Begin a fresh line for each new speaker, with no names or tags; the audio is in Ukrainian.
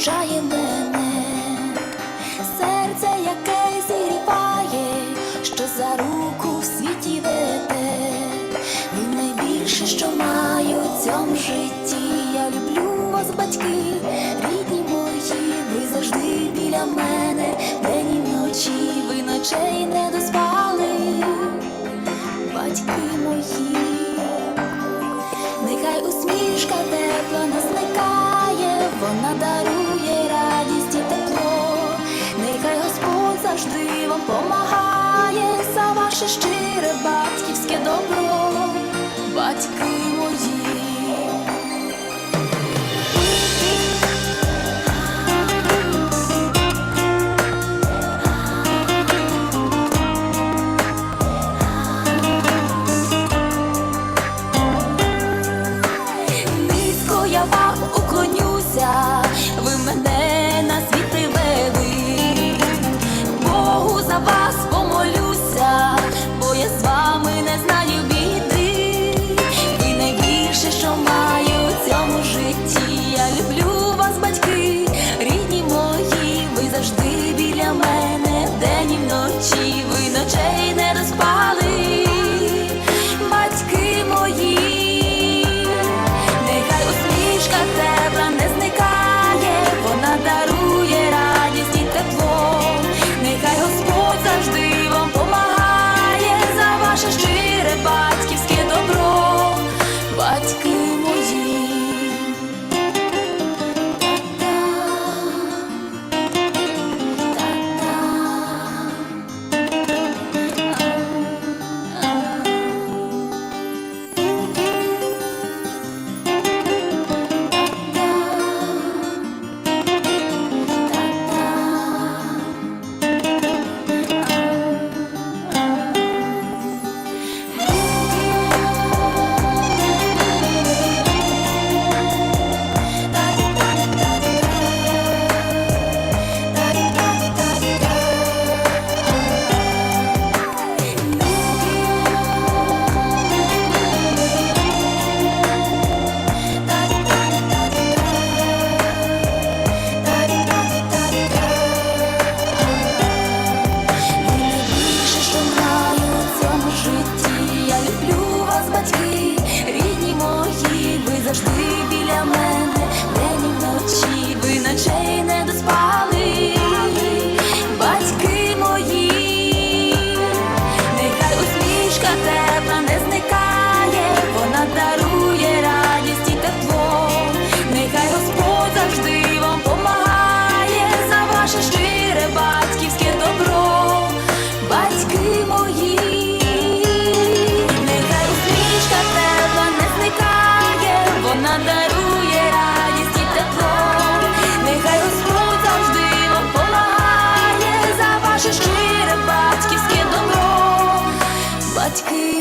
вражає мене, серце, яке зігріває, що за руку в світі веде, і найбільше, що маю в цьому житті, я люблю вас, батьки, рідні мої, ви завжди біля мене, день і вночі, ви ночей не. Завжди вам помагає за ваше щире батьківське добро, батьки got that. батьки.